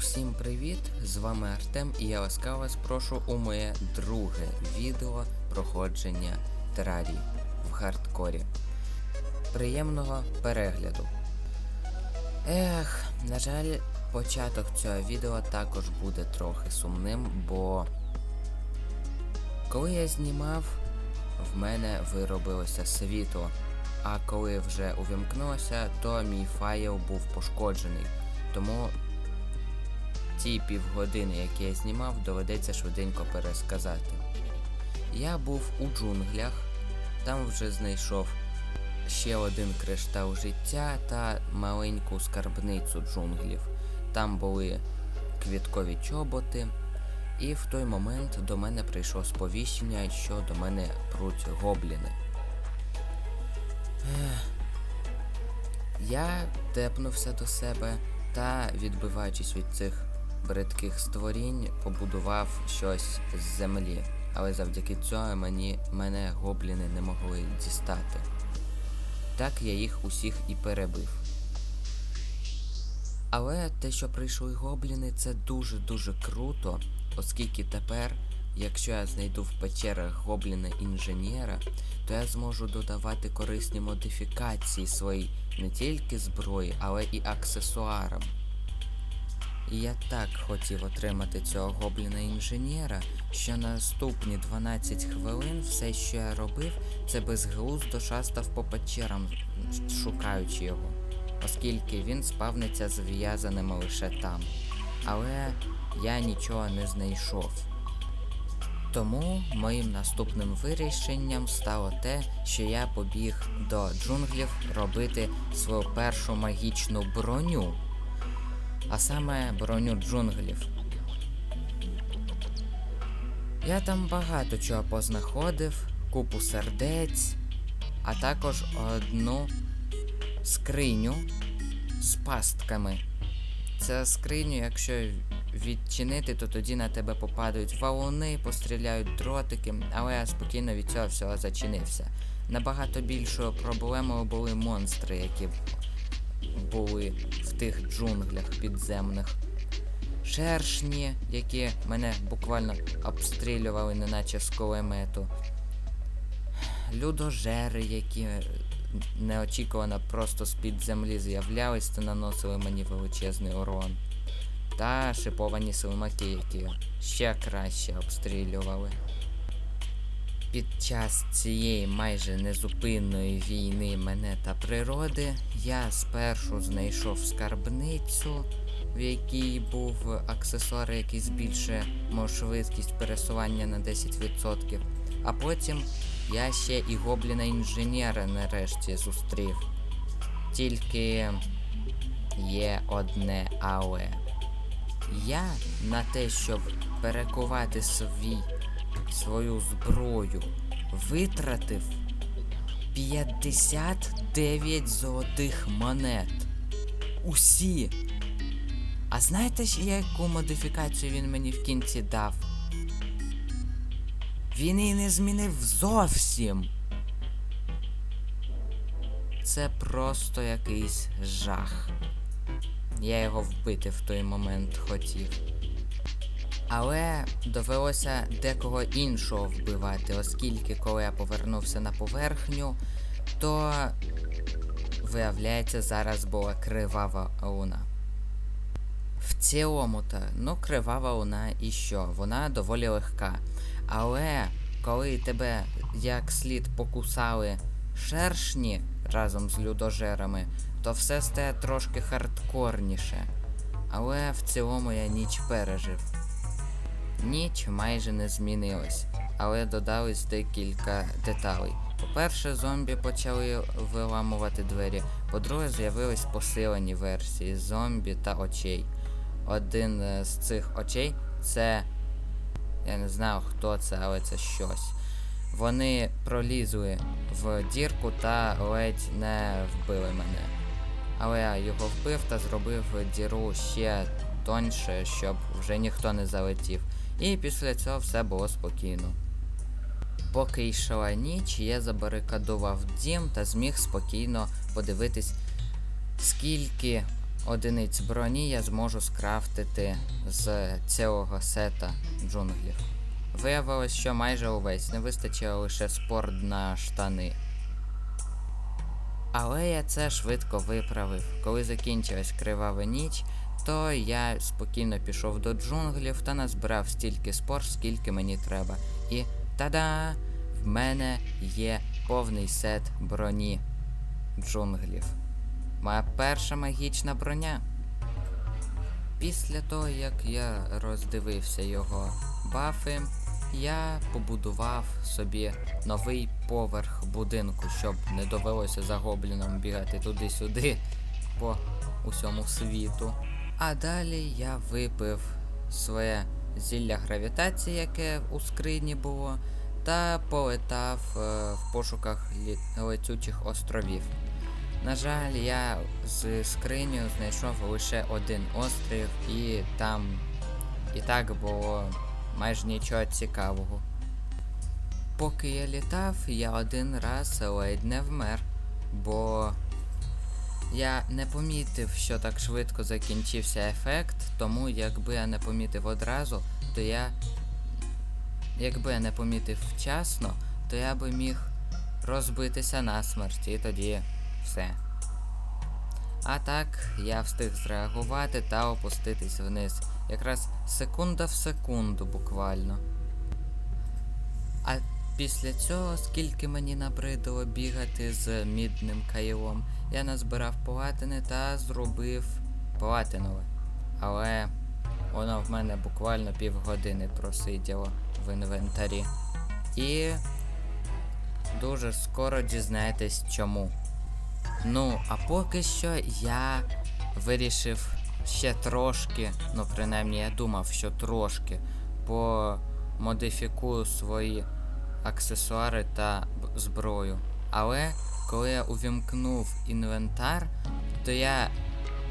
Усім привіт! З вами Артем і я ласкаво вас прошу у моє друге відео проходження терарії в хардкорі. Приємного перегляду. Ех, на жаль, початок цього відео також буде трохи сумним, бо коли я знімав, в мене виробилося світло. А коли вже увімкнулося, то мій файл був пошкоджений. Тому ті півгодини, які я знімав, доведеться швиденько пересказати. Я був у джунглях, там вже знайшов ще один криштал життя та маленьку скарбницю джунглів. Там були квіткові чоботи, і в той момент до мене прийшло сповіщення, що до мене пруть гобліни. Я тепнувся до себе та, відбиваючись від цих бридких створінь, побудував щось з землі. Але завдяки цьому мені, мене гобліни не могли дістати. Так я їх усіх і перебив. Але те, що прийшли гобліни, це дуже-дуже круто, оскільки тепер, якщо я знайду в печерах гобліна інженера, то я зможу додавати корисні модифікації своїй не тільки зброї, але і аксесуарам. І я так хотів отримати цього гобліна інженера, що наступні 12 хвилин все, що я робив, це безглуздо шастав по печерам, шукаючи його, оскільки він спавниться зв'язаними лише там. Але я нічого не знайшов. Тому моїм наступним вирішенням стало те, що я побіг до джунглів робити свою першу магічну броню, а саме броню джунглів. Я там багато чого познаходив, купу сердець, а також одну скриню з пастками. Це скриню, якщо відчинити, то тоді на тебе попадають валуни, постріляють дротики, але я спокійно від цього всього зачинився. Набагато більшою проблемою були монстри, які були в тих джунглях підземних. Шершні, які мене буквально обстрілювали, неначе з кулемету. Людожери, які неочікувано просто з-під землі з'являлись та наносили мені величезний урон та шиповані слимаки, які ще краще обстрілювали. Під час цієї майже незупинної війни мене та природи я спершу знайшов скарбницю, в якій був аксесуар, який збільшує швидкість пересування на 10%, а потім я ще і гобліна інженера нарешті зустрів. Тільки є одне але. Я на те, щоб перекувати свій, свою зброю, витратив 59 золотих монет. Усі. А знаєте, яку модифікацію він мені в кінці дав? Він її не змінив зовсім. Це просто якийсь жах. Я його вбити в той момент хотів. Але довелося декого іншого вбивати, оскільки коли я повернувся на поверхню, то виявляється, зараз була кривава луна. В цілому-то, ну, кривава луна і що? Вона доволі легка. Але коли тебе як слід покусали шершні разом з людожерами, то все стає трошки хардкорніше. Але в цілому я ніч пережив. Ніч майже не змінилась, але додались декілька деталей. По-перше, зомбі почали виламувати двері. По-друге, з'явились посилені версії зомбі та очей. Один е, з цих очей це. Я не знаю хто це, але це щось. Вони пролізли в дірку та ледь не вбили мене. Але я його вбив та зробив діру ще тоньше, щоб вже ніхто не залетів. І після цього все було спокійно. Поки йшла ніч, я забарикадував дім та зміг спокійно подивитись, скільки одиниць броні я зможу скрафтити з цілого сета джунглів. Виявилось, що майже увесь не вистачило лише спорт на штани. Але я це швидко виправив. Коли закінчилась кривава ніч, то я спокійно пішов до джунглів та назбирав стільки спор, скільки мені треба. І та-да! В мене є повний сет броні джунглів. Моя перша магічна броня. Після того, як я роздивився його бафи, я побудував собі новий поверх будинку, щоб не довелося за гобліном бігати туди-сюди по усьому світу. А далі я випив своє зілля гравітації, яке у скрині було, та полетав е, в пошуках летючих островів. На жаль, я з скриню знайшов лише один острів, і там і так було майже нічого цікавого. Поки я літав, я один раз ледь не вмер, бо я не помітив, що так швидко закінчився ефект, тому якби я не помітив одразу, то я. Якби я не помітив вчасно, то я би міг розбитися насмерть і тоді все. А так, я встиг зреагувати та опуститись вниз. Якраз секунда в секунду буквально. А після цього, скільки мені набридало бігати з мідним кайлом, я назбирав платини та зробив платинове. Але воно в мене буквально півгодини просиділо в інвентарі. І дуже скоро дізнаєтесь чому. Ну, а поки що я вирішив ще трошки, ну принаймні я думав, що трошки помодифікую свої аксесуари та зброю. Але коли я увімкнув інвентар, то я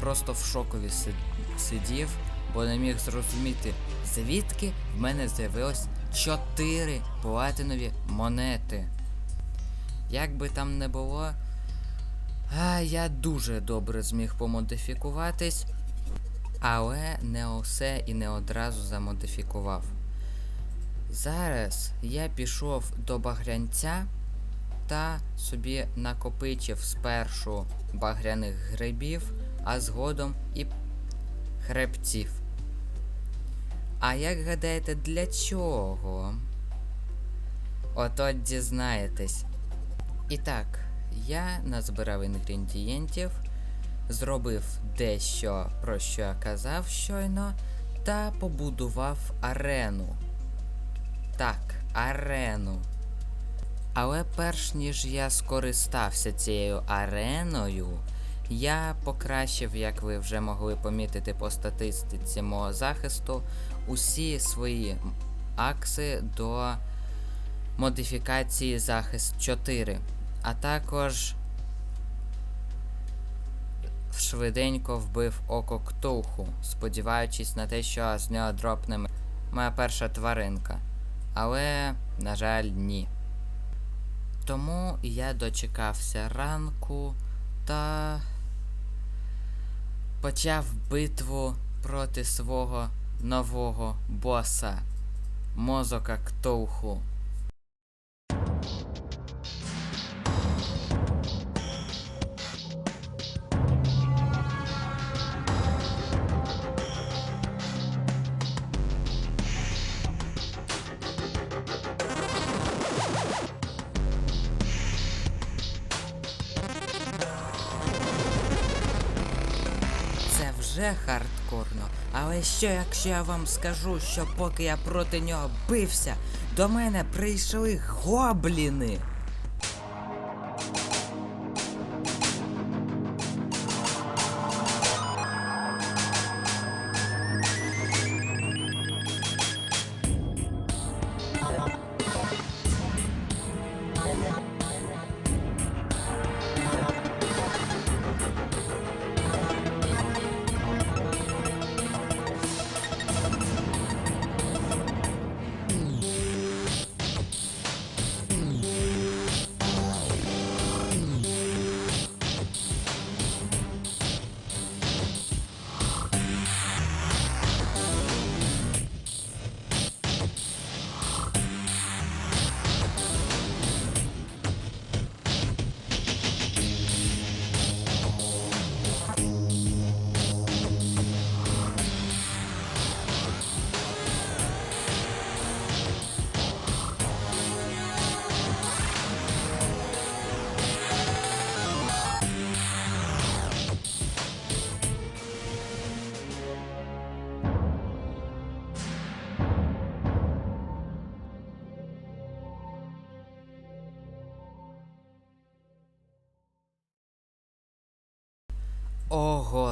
просто в шокові сидів, бо не міг зрозуміти, звідки в мене з'явилось 4 платинові монети. Як би там не було, а, я дуже добре зміг помодифікуватись, але не усе і не одразу замодифікував. Зараз я пішов до багрянця та собі накопичив спершу багряних грибів, а згодом і хребців. А як гадаєте, для чого? Ото дізнаєтесь. І так, я назбирав інгредієнтів, зробив дещо, про що я казав щойно, та побудував арену. Так, арену. Але перш ніж я скористався цією ареною, я покращив, як ви вже могли помітити по статистиці мого захисту, усі свої акси до модифікації захист 4. А також швиденько вбив око ктулху, сподіваючись на те, що з нього дропне моя перша тваринка. Але, на жаль, ні. Тому я дочекався ранку та почав битву проти свого нового боса мозока Ктулху. Вже хардкорно. Але що якщо я вам скажу, що поки я проти нього бився, до мене прийшли гобліни.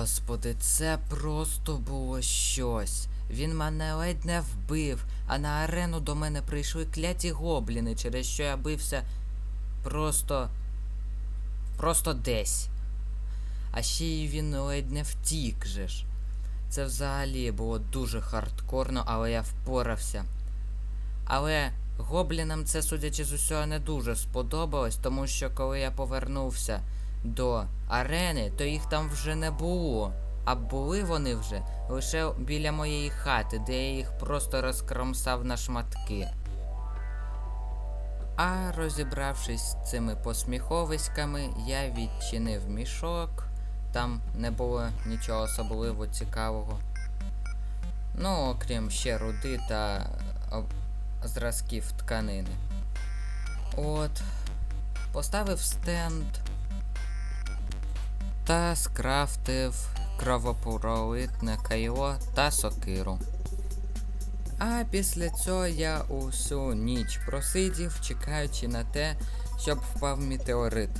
Господи, це просто було щось. Він мене ледь не вбив, а на арену до мене прийшли кляті гобліни, через що я бився просто. просто десь. А ще й він ледь не втік же ж. Це взагалі було дуже хардкорно, але я впорався. Але гоблінам це, судячи з усього, не дуже сподобалось, тому що коли я повернувся до арени, то їх там вже не було. А були вони вже лише біля моєї хати, де я їх просто розкромсав на шматки. А розібравшись з цими посміховиськами, я відчинив мішок. Там не було нічого особливо цікавого. Ну, окрім ще руди та зразків тканини. От. Поставив стенд та скрафтив кровопролитне кайло та сокиру. А після цього я усю ніч просидів, чекаючи на те, щоб впав метеорит.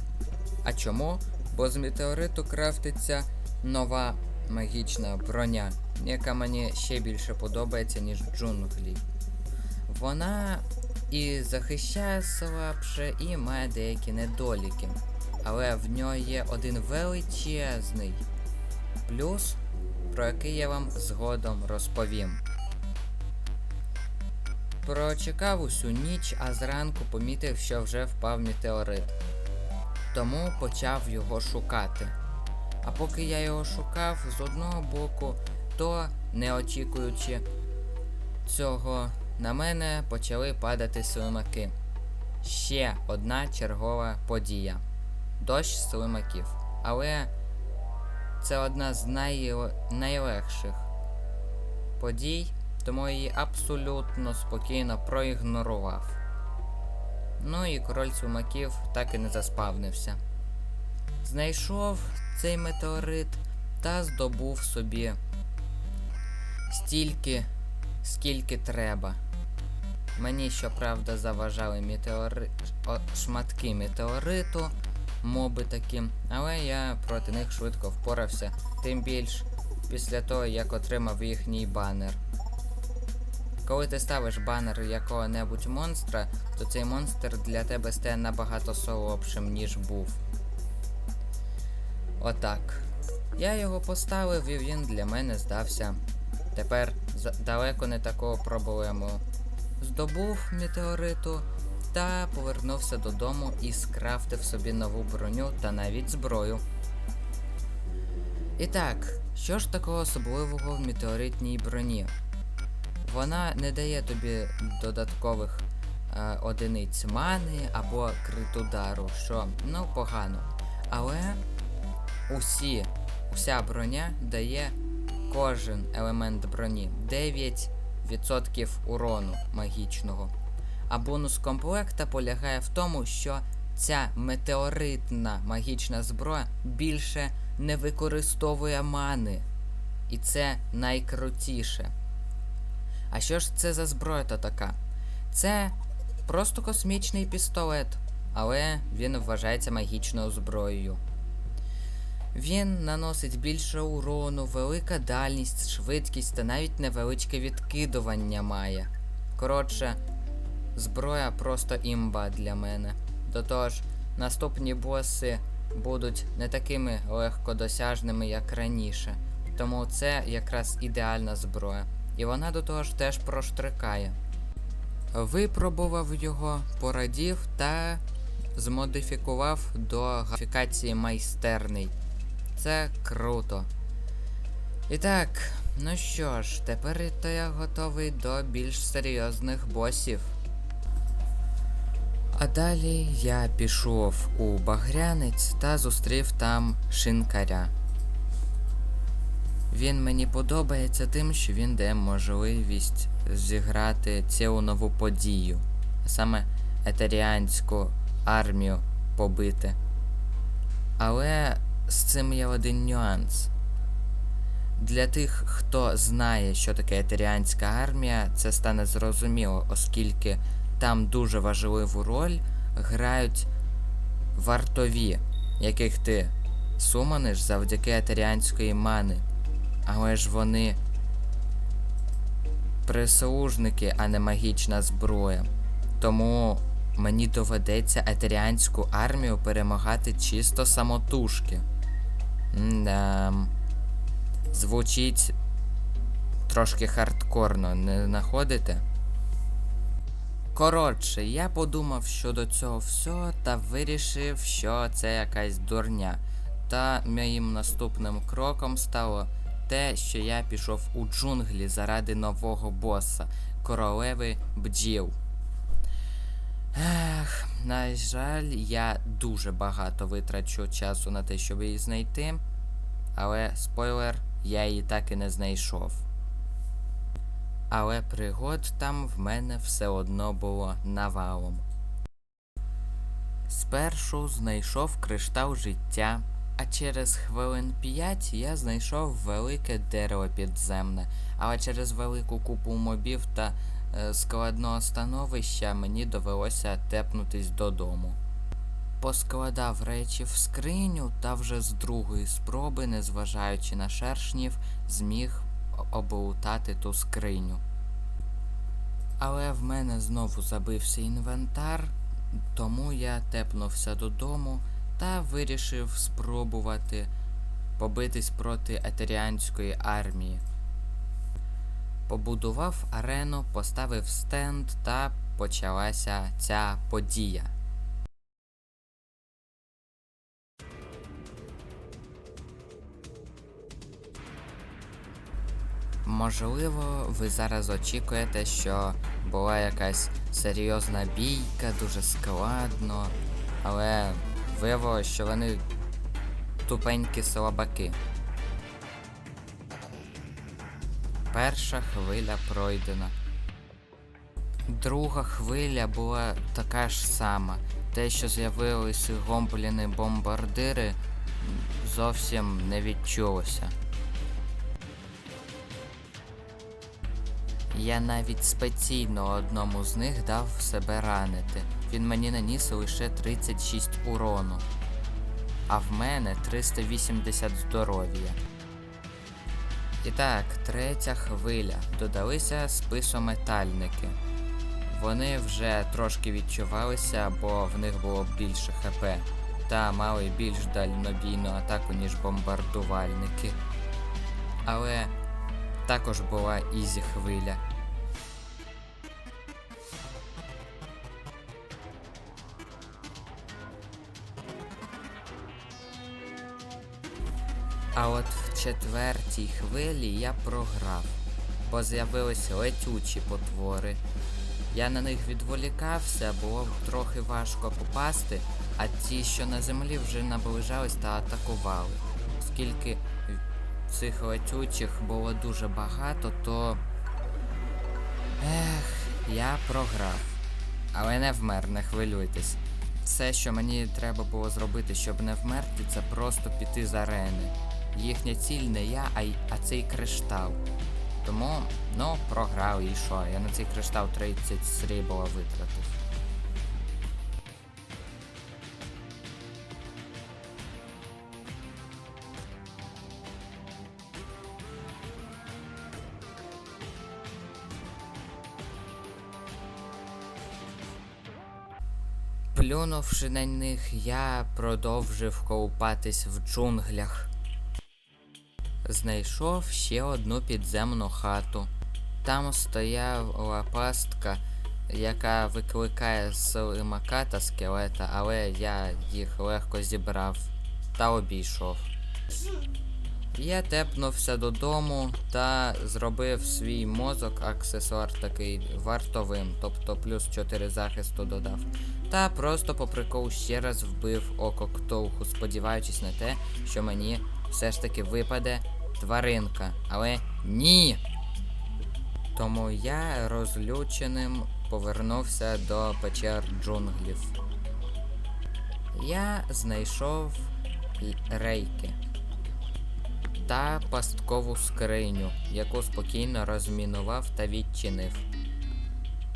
А чому? Бо з метеориту крафтиться нова магічна броня, яка мені ще більше подобається, ніж джунглі. Вона і захищає слабше, і має деякі недоліки. Але в нього є один величезний плюс, про який я вам згодом розповім. Прочекав усю ніч, а зранку помітив, що вже впав метеорит. Тому почав його шукати. А поки я його шукав з одного боку, то, не очікуючи цього, на мене почали падати слимаки. Ще одна чергова подія. Дощ слимаків. Але це одна з най... найлегших подій, тому її абсолютно спокійно проігнорував. Ну і король слимаків так і не заспавнився. Знайшов цей метеорит та здобув собі стільки, скільки треба. Мені, щоправда, заважали метеори... шматки метеориту, моби такі, але я проти них швидко впорався, тим більш після того, як отримав їхній банер. Коли ти ставиш банер якого-небудь монстра, то цей монстр для тебе стає набагато солодшим, ніж був. Отак. Я його поставив і він для мене здався. Тепер далеко не такою проблемою. Здобув метеориту та повернувся додому і скрафтив собі нову броню та навіть зброю. І так, що ж такого особливого в метеоритній броні? Вона не дає тобі додаткових е, одиниць мани або крит удару, що ну погано. Але усі, уся броня дає кожен елемент броні 9% урону магічного. А бонус комплекта полягає в тому, що ця метеоритна магічна зброя більше не використовує мани. І це найкрутіше. А що ж це за зброя то така? Це просто космічний пістолет, але він вважається магічною зброєю. Він наносить більше урону, велика дальність, швидкість та навіть невеличке відкидування має. Коротше, зброя просто імба для мене. До того ж, наступні боси будуть не такими легкодосяжними, як раніше. Тому це якраз ідеальна зброя. І вона до того ж теж проштрикає. Випробував його, порадів та змодифікував до графікації майстерний. Це круто. І так, ну що ж, тепер я готовий до більш серйозних босів. А далі я пішов у Багрянець та зустрів там шинкаря. Він мені подобається тим, що він дає можливість зіграти цілу нову подію, саме етеріанську армію побити. Але з цим є один нюанс. Для тих, хто знає, що таке етеріанська армія, це стане зрозуміло, оскільки там дуже важливу роль грають вартові, яких ти Сумани ж завдяки етеріанської мани. Але ж вони прислужники, а не магічна зброя. Тому мені доведеться етеріанську армію перемагати чисто самотужки. М-да. Звучить трошки хардкорно, не знаходите? Коротше, я подумав щодо цього всього та вирішив, що це якась дурня. Та моїм наступним кроком стало те, що я пішов у джунглі заради нового боса королеви бджіл. Ех, на жаль, я дуже багато витрачу часу на те, щоб її знайти. Але спойлер, я її так і не знайшов. Але пригод там в мене все одно було навалом. Спершу знайшов криштал життя, а через хвилин п'ять я знайшов велике дерево підземне, але через велику купу мобів та е, складного становища мені довелося тепнутись додому. Поскладав речі в скриню та вже з другої спроби, незважаючи на шершнів, зміг облутати ту скриню. Але в мене знову забився інвентар, тому я тепнувся додому та вирішив спробувати побитись проти етеріанської армії. Побудував арену, поставив стенд та почалася ця подія. Можливо, ви зараз очікуєте, що була якась серйозна бійка, дуже складно, але виявилося, що вони тупенькі слабаки. Перша хвиля пройдена. Друга хвиля була така ж сама. Те, що з'явилися гомбліни бомбардири, зовсім не відчулося. Я навіть спеційно одному з них дав себе ранити. Він мені наніс лише 36 урону, а в мене 380 здоров'я. І так, третя хвиля. Додалися списометальники. Вони вже трошки відчувалися, бо в них було більше ХП. Та мали більш дальнобійну атаку, ніж бомбардувальники. Але також була ізі хвиля. А от в четвертій хвилі я програв, бо з'явилися летючі потвори. Я на них відволікався, було трохи важко попасти, а ті, що на землі, вже наближались та атакували. Оскільки цих летючих було дуже багато, то. Ех, я програв. Але не вмер, не хвилюйтесь. Все, що мені треба було зробити, щоб не вмерти, це просто піти з арени. Їхня ціль не я, а, й- а цей криштал. Тому, ну, програв і що? Я на цей криштал 30 срібла витратив. Плюнувши на них, я продовжив колупатись в джунглях. Знайшов ще одну підземну хату. Там стояла пастка, яка викликає слимака та скелета, але я їх легко зібрав та обійшов. Я тепнувся додому та зробив свій мозок аксесуар такий вартовим, тобто плюс 4 захисту додав. Та просто по приколу ще раз вбив око ктулху, сподіваючись на те, що мені все ж таки випаде тваринка. Але ні. Тому я розлюченим повернувся до печер джунглів. Я знайшов рейки та пасткову скриню, яку спокійно розмінував та відчинив.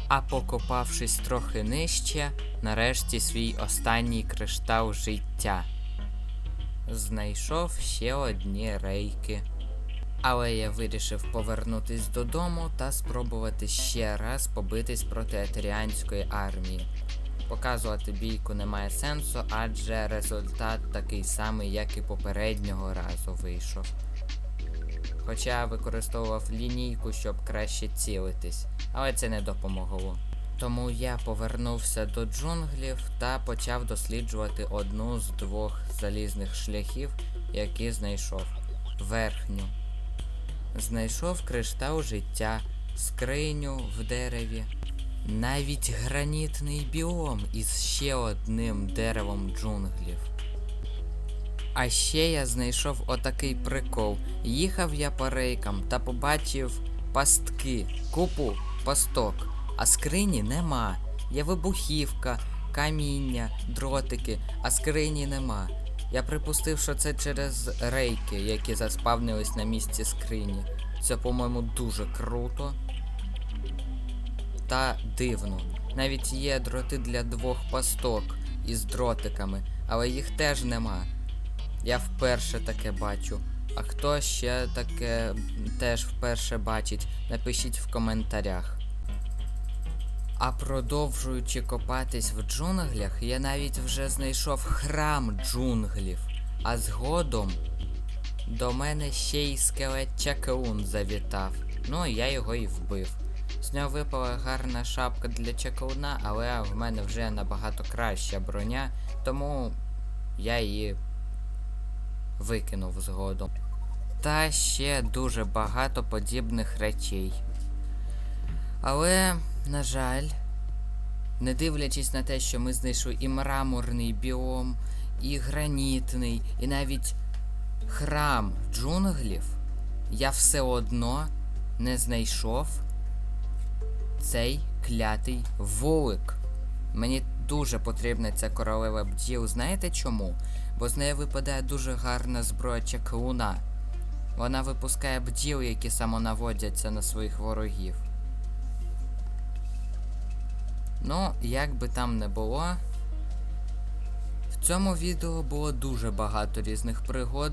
А покопавшись трохи нижче, нарешті свій останній криштал життя. знайшов ще одні рейки. Але я вирішив повернутись додому та спробувати ще раз побитись проти етеріанської армії. Показувати бійку немає сенсу, адже результат такий самий, як і попереднього разу вийшов. Хоча використовував лінійку, щоб краще цілитись, але це не допомогло. Тому я повернувся до джунглів та почав досліджувати одну з двох залізних шляхів, які знайшов верхню. Знайшов криштал життя, скриню в дереві, навіть гранітний біом із ще одним деревом джунглів. А ще я знайшов отакий прикол. Їхав я по рейкам та побачив пастки, купу пасток, а скрині нема. Є вибухівка, каміння, дротики, а скрині нема. Я припустив, що це через рейки, які заспавнились на місці скрині. Це, по-моєму, дуже круто. Та дивно. Навіть є дроти для двох пасток із дротиками, але їх теж нема. Я вперше таке бачу. А хто ще таке теж вперше бачить, напишіть в коментарях. А продовжуючи копатись в джунглях, я навіть вже знайшов храм джунглів. А згодом до мене ще й скелет Чакаун завітав. Ну, я його і вбив. З нього випала гарна шапка для чакауна, але в мене вже набагато краща броня, тому я її викинув згодом. Та ще дуже багато подібних речей. Але, на жаль, не дивлячись на те, що ми знайшли і мраморний біом, і гранітний, і навіть храм джунглів, я все одно не знайшов цей клятий вулик. Мені дуже потрібна ця королева бджіл. Знаєте чому? Бо з неї випадає дуже гарна зброя чаклуна. Вона випускає бджіл, які самонаводяться на своїх ворогів. Ну, як би там не було. В цьому відео було дуже багато різних пригод.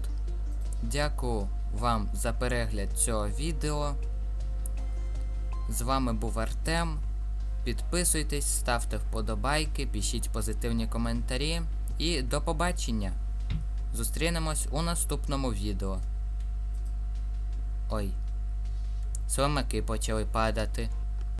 Дякую вам за перегляд цього відео. З вами був Артем. Підписуйтесь, ставте вподобайки, пишіть позитивні коментарі. І до побачення! Зустрінемось у наступному відео. Ой. Слимаки почали падати.